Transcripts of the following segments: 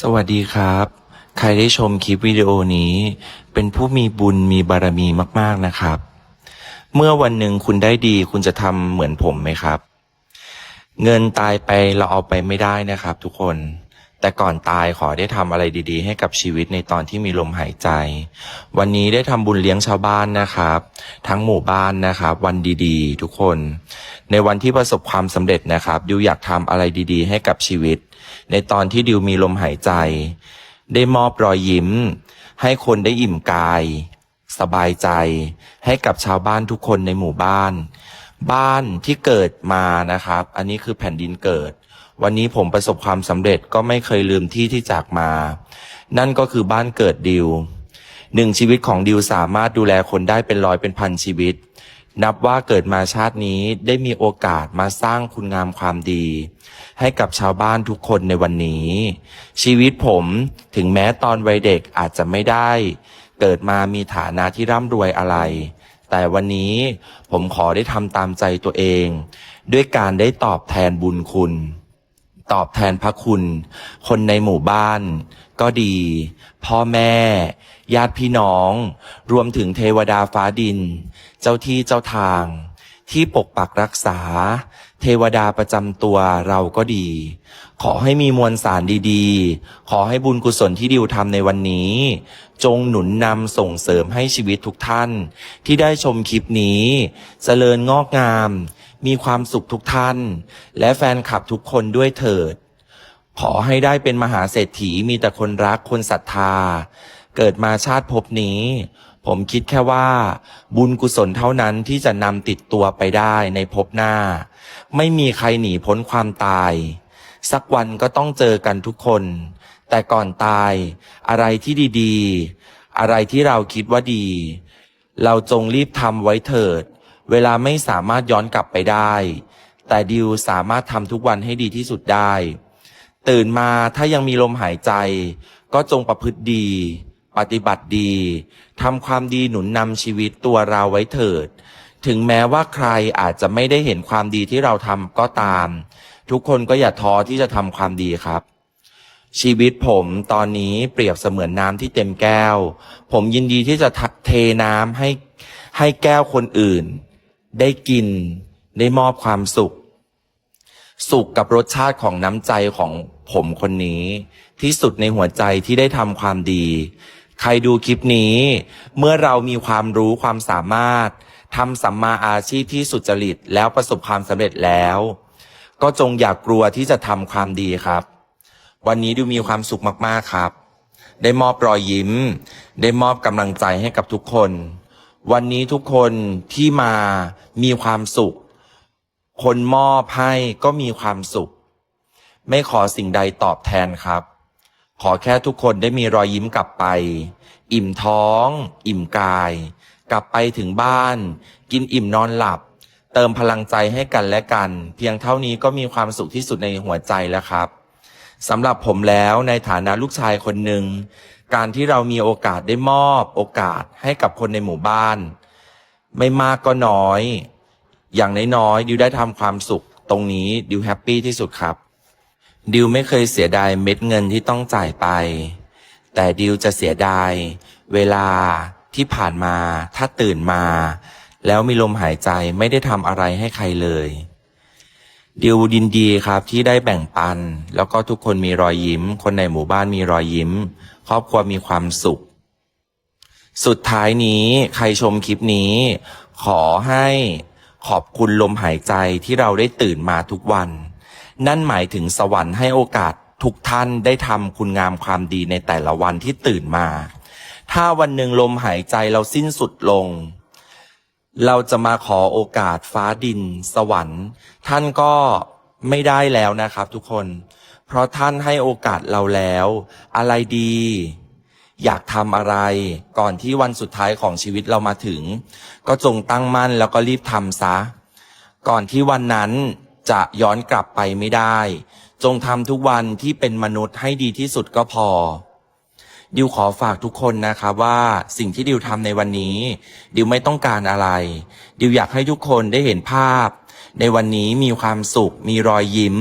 สวัสดีครับ ใครได้ชมคลิปวิดีโอนี้ เป็นผู้มีบุญมีบารมีมาก ๆนะครับ เมื่อวันหนึ่งคุณได้ดีคุณจะทำเหมือนผมไหมครับ เงินตายไปเราเอาไปไม่ได้นะครับ ทุกคน แต่ก่อนตายขอได้ทำอะไรดี ๆ ให้กับชีวิตในตอนที่มีลมหายใจ วันนี้ได้ทำบุญเลี้ยงชาวบ้านนะครับ ทั้งหมู่บ้านนะครับ วันดีๆ ทุกคน ในวันที่ประสบความสำเร็จนะครับ ดิวอยากทำอะไรดี ๆ ให้กับชีวิต ในตอนที่ดิวมีลมหายใจ ได้มอบรอยยิ้ม ให้คนได้อิ่มกาย สบายใจ ให้กับชาวบ้านทุกคนในหมู่บ้าน บ้านที่เกิดมานะครับ อันนี้คือแผ่นดินเกิด วันนี้ผมประสบความสำเร็จก็ไม่เคยลืมที่ที่จากมา นั่นก็คือบ้านเกิดดิวหนึ่งชีวิตของดิวสามารถดูแลคนได้เป็นร้อยเป็นพันชีวิต นับว่าเกิดมาชาตินี้ได้มีโอกาสมาสร้างคุณงามความดี ให้กับชาวบ้านทุกคนในวันนี้ ชีวิตผมถึงแม้ตอนวัยเด็กอาจจะไม่ได้ เกิดมามีฐานะที่ร่ำรวยอะไร แต่วันนี้ผมขอได้ทำตามใจตัวเอง ด้วยการได้ตอบแทนบุญคุณ ตอบแทนพระคุณ คนในหมู่บ้าน ก็ดี พ่อแม่ ญาติพี่น้อง รวมถึงเทวดาฟ้าดิน เจ้าที่เจ้าทาง ที่ปกปักรักษา เทวดาประจำตัวเราก็ดี ขอให้มีมวลสารดีๆ ขอให้บุญกุศลที่ดิวทำในวันนี้ จงหนุนนำส่งเสริมให้ชีวิตทุกท่าน ที่ได้ชมคลิปนี้เจริญงอกงาม มีความสุขทุกท่าน และแฟนคลับทุกคนด้วยเถิด ขอให้ได้เป็นมหาเศรษฐีมีแต่คนรักคนศรัทธา เกิดมาชาติภพนี้ ผมคิดแค่ว่า บุญกุศลเท่านั้นที่จะนำติดตัวไปได้ในภพหน้า ไม่มีใครหนีพ้นความตาย สักวันก็ต้องเจอกันทุกคน แต่ก่อนตาย อะไรที่ดีๆ อะไรที่เราคิดว่าดี เราจงรีบทำไว้เถิด เวลาไม่สามารถย้อนกลับไปได้ แต่ดิวสามารถทำทุกวันให้ดีที่สุดได้ ตื่นมาถ้ายังมีลมหายใจ ก็จงประพฤติดี ปฏิบัติดีทำความดีหนุนนำชีวิตตัวเราไว้เถิด ถึงแม้ว่าใครอาจจะไม่ได้เห็นความดีที่เราทำก็ตาม ทุกคนก็อย่าท้อที่จะทำความดีครับ ชีวิตผมตอนนี้เปรียบเสมือนน้ำที่เต็มแก้ว ผมยินดีที่จะเทน้ำให้ให้แก้วคนอื่น ได้กิน ได้มอบความสุข สุขกับรสชาติของน้ำใจของผมคนนี้ ที่สุดในหัวใจที่ได้ทำความดี ใครดูคลิปนี้ เมื่อเรามีความรู้ความสามารถทำสัมมาอาชีพที่สุจริตแล้วประสบความสำเร็จแล้ว ก็จงอย่ากกลัวที่จะทำความดีครับ วันนี้ดูมีความสุขมากๆครับ ได้มอบรอยยิ้ม ได้มอบกำลังใจให้กับทุกคน วันนี้ทุกคนที่มามีความสุข คนมอบให้ก็มีความสุข ไม่ขอสิ่งใดตอบแทนครับ ขอแค่ทุกคนได้มีรอยยิ้มกลับไป อิ่มท้อง อิ่มกาย กลับไปถึงบ้าน กินอิ่มนอนหลับ เติมพลังใจให้กันและกัน เพียงเท่านี้ก็มีความสุขที่สุดในหัวใจแล้วครับสำหรับผมแล้วในฐานะลูกชายคนหนึ่ง การที่เรามีโอกาสได้มอบ โอกาสให้กับคนในหมู่บ้าน ไม่มากก็น้อย อย่างน้อยๆดิวได้ทำความสุขตรงนี้ดิวแฮปปี้ที่สุดครับ ดิวไม่เคยเสียดายเม็ดเงินที่ต้องจ่ายไป แต่ดิวจะเสียดาย เวลาที่ผ่านมาถ้าตื่นมา แล้วมีลมหายใจไม่ได้ทำอะไรให้ใครเลยดิวดินดีครับที่ได้แบ่งปัน แล้วก็ทุกคนมีรอยยิ้ม คนในหมู่บ้านมีรอยยิ้ม ครอบครัวมีความสุข สุดท้ายนี้ใครชมคลิปนี้ ขอให้ขอบคุณลมหายใจที่เราได้ตื่นมาทุกวัน นั่นหมายถึงสวรรค์ให้โอกาสทุกท่านได้ทำคุณงามความดีในแต่ละวันที่ตื่นมา ถ้าวันหนึ่งลมหายใจเราสิ้นสุดลง เราจะมาขอโอกาสฟ้าดิน สวรรค์ ท่านก็ไม่ได้แล้วนะครับทุกคน เพราะท่านให้โอกาสเราแล้ว อะไรดี อยากทำอะไร ก่อนที่วันสุดท้ายของชีวิตเรามาถึง ก็จงตั้งมั่นแล้วก็รีบทำซะ ก่อนที่วันนั้น จะย้อนกลับไปไม่ได้ จงทำทุกวันที่เป็นมนุษย์ให้ดีที่สุดก็พอ ดิวขอฝากทุกคนนะครับว่าสิ่งที่ดิวทำในวันนี้ ดิวไม่ต้องการอะไร ดิวอยากให้ทุกคนได้เห็นภาพ ในวันนี้มีความสุข มีรอยยิ้ม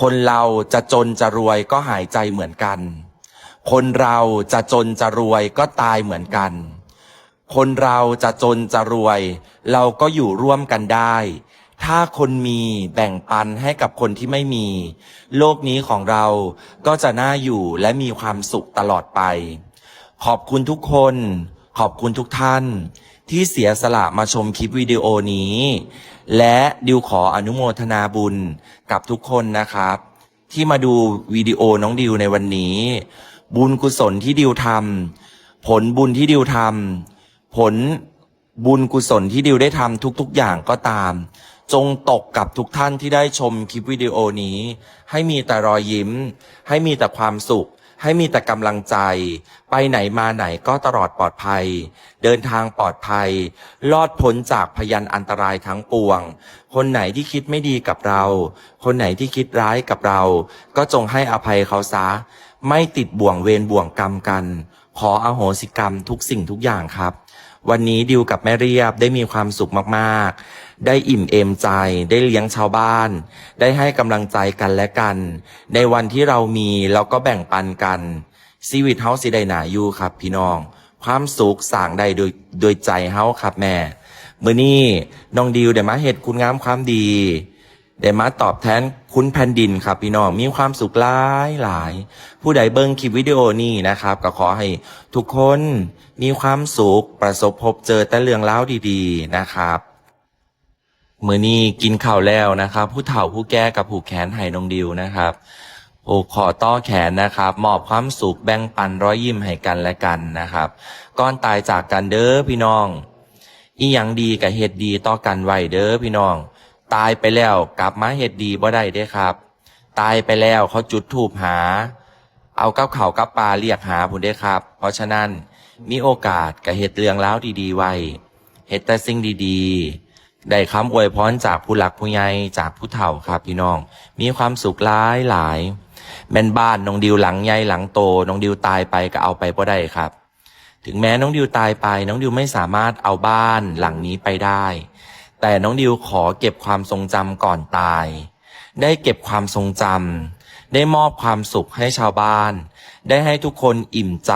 คนเราจะจนจะรวยก็หายใจเหมือนกัน คนเราจะจนจะรวยก็ตายเหมือนกัน คนเราจะจนจะรวย เราก็อยู่ร่วมกันได้ ถ้าคนมีแบ่งปันให้กับคนที่ไม่มี โลกนี้ของเราก็จะน่าอยู่และมีความสุขตลอดไป ขอบคุณทุกคน ขอบคุณทุกท่าน ที่เสียสละมาชมคลิปวิดีโอนี้ และดิวขออนุโมทนาบุญกับทุกคนนะครับ ที่มาดูวิดีโอน้องดิวในวันนี้ บุญกุศลที่ดิวทำผลบุญที่ดิวทำผลบุญกุศลที่ดิวได้ทำทุกๆอย่างก็ตาม จงตกกับทุกท่านที่ได้ชมคลิปวิดีโอนี้ ให้มีแต่รอยยิ้ม ให้มีแต่ความสุข ให้มีแต่กำลังใจ ไปไหนมาไหนก็ตลอดปลอดภัย เดินทางปลอดภัย รอดพ้นจากพยันอันตรายทั้งปวง คนไหนที่คิดไม่ดีกับเรา คนไหนที่คิดร้ายกับเรา ก็จงให้อภัยเขาซะ ไม่ติดบ่วงเวรบ่วงกรรมกัน ขออโหสิกรรมทุกสิ่งทุกอย่างครับ วันนี้ดิวกับแม่เรียบได้มีความสุขมากๆ ได้อิ่มเอมใจ ได้เลี้ยงชาวบ้าน ได้ให้กำลังใจกันและกัน ในวันที่เรามีเราก็แบ่งปันกันชีวิตเฮาสิได้หนาอยู่ครับ พี่น้อง ความสุขสร้างได้โดยโดยใจเฮาครับแม่ มื้อนี้น้องดิวได้มาเฮ็ดคุณงามความดี ได้มาตอบแทนคุณแผ่นดินครับพี่น้องมีความสุขหลายหลาย ผู้ใดเบิ่งคลิปวิดีโอนี้นะครับ ก็ขอให้ทุกคนมีความสุขประสบพบเจอแต่เรื่องเล่าดีๆนะครับมือนี้กินข้าวแล้วนะครับ ผู้เฒ่าผู้แก่กับผู้แขนไห้นองดิวนะครับโอ้ขอต้อแขนนะครับมอบความสุขแบ่งปันร้อยยิ้มให้กันและกันนะครับก่อนตายจากกันเด้อพี่น้อง อีหยังดีกับเฮ็ดดีต่อกันไว้เด้อพี่น้อง ตายไปแล้วกลับมาเฮ็ดดีบ่ได้เด้ครับ ตายไปแล้วเขาจุดธูปหา เอากับเขากับปลาเรียกหาผมได้ครับ เพราะฉะนั้นมีโอกาสกับเฮ็ดเรื่องแล้วดีๆไว้เฮ็ดแต่สิ่งดีๆ ได้คำอวยพรจากผู้หลักผู้ใหญ่จากผู้เฒ่าครับพี่น้อง มีความสุขหลายหลายแม่นบ้านน้องดิวหลังใหญ่หลังโตน้องดิวตายไปก็เอาไปบ่ได้ครับ ถึงแม้น้องดิวตายไป น้องดิวไม่สามารถเอาบ้านหลังนี้ไปได้ แต่น้องดิวขอเก็บความทรงจำก่อนตาย ได้เก็บความทรงจำได้มอบความสุขให้ชาวบ้าน ได้ให้ทุกคนอิ่มใจ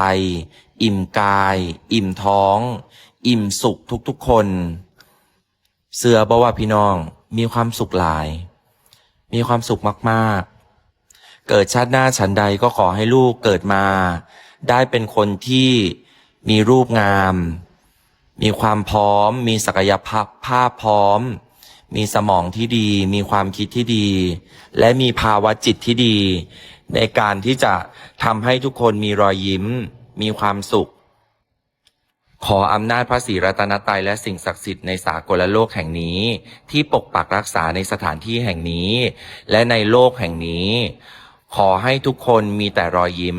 อิ่มกาย อิ่มท้อง อิ่มสุขทุกๆคน เสือบอกว่าพี่น้องมีความสุขหลาย มีความสุขมากๆ เกิดชาติหน้าฉันใดก็ขอให้ลูกเกิดมา ได้เป็นคนที่มีรูปงาม มีความพร้อม มีศักยภาพภาพพร้อม มีสมองที่ดี มีความคิดที่ดี และมีภาวะจิตที่ดี ในการที่จะทำให้ทุกคนมีรอยยิ้ม มีความสุข ขออำนาจพระศรีรัตนตรัยและสิ่งศักดิ์สิทธิ์ในสากลโลกแห่งนี้ ที่ปกปักรักษาในสถานที่แห่งนี้ และในโลกแห่งนี้ ขอให้ทุกคนมีแต่รอยยิ้ม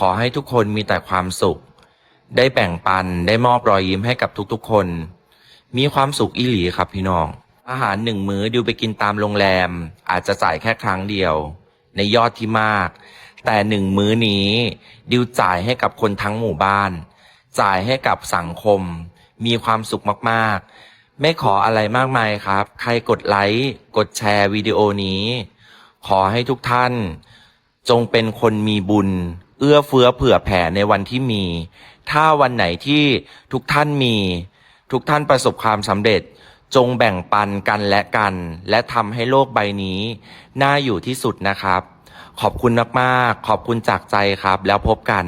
ขอให้ทุกคนมีแต่ความสุข ได้แบ่งปันได้มอบรอยยิ้มให้กับทุกๆคน มีความสุขอีหลีครับพี่น้อง อาหารหนึ่งมื้อดิวไปกินตามโรงแรม อาจจะจ่ายแค่ครั้งเดียว ในยอดที่มาก แต่หนึ่งมื้อนี้ ดิวจ่ายให้กับคนทั้งหมู่บ้าน จ่ายให้กับสังคม มีความสุขมากๆ ไม่ขออะไรมากมายครับ ใครกดไลค์กดแชร์วิดีโอนี้ ขอให้ทุกท่าน จงเป็นคนมีบุญ เอื้อเฟื้อเผื่อแผ่ในวันที่มี ถ้าวันไหนที่ทุกท่านมี ทุกท่านประสบความสำเร็จ จงแบ่งปันกันและกัน และทำให้โลกใบนี้ น่าอยู่ที่สุดนะครับ ขอบคุณมากๆ ขอบคุณจากใจครับ แล้วพบกัน